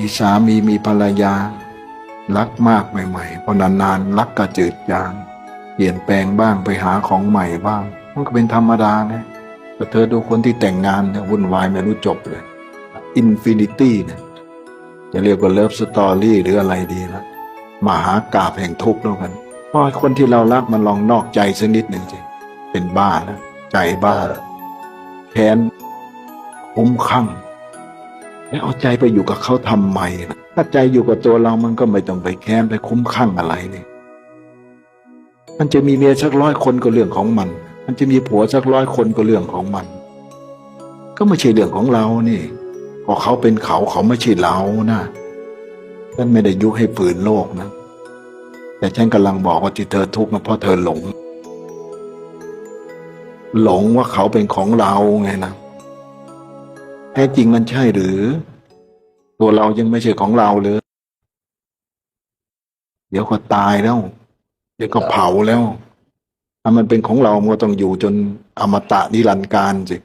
มีสามีมีภรรยา รักมากใหม่ๆพอนานๆรักก็จืดจาง เปลี่ยนแปลงบ้างไปหาของใหม่บ้าง มันก็เป็นธรรมดาไงแต่เธอดูคนที่แต่งงานเนี่ยวุ่นวายไม่รู้จบเลยอินฟินิตี้เนี่ยจะเรียกว่าเลิฟสตอรี่หรืออะไรดีละมหากาบแห่งทุกข์แล้วกันเพราะคนที่เรารักมันลองนอกใจสักนิดหนึ่งสิเป็นบ้าแล้วใจบ้าแค้นคุ้มข้าง แล้วเอาใจไปอยู่กับเขาทำไมล่ะถ้าใจอยู่กับตัวเรามันก็ไม่ต้องไปแค้นไปคุ้มข้างอะไรนี่มันจะมีเมียสักร้อยคนก็เรื่องของมัน มันจะมีผัวสักร้อยคนก็เรื่องของมัน ก็ไม่ใช่เรื่องของเรานี่ก็เขาเป็นเขาเขาไม่ใช่เรานะฉันไม่ได้ยุให้ฝืนโลกนะ แต่ฉันกำลังบอกว่าที่เธอทุกข์นะเพราะเธอหลง หลงว่าเขาเป็นของเราไงนะ ท้จริงมันใช่หรือ ตัวเรายังไม่ใช่ของเราเลย เดี๋ยวก็ตายแล้ว เดี๋ยวก็เผาแล้วถ้ามันเป็นของเรามันก็ต้องอยู่จนอมตะนิรันดร์การสิ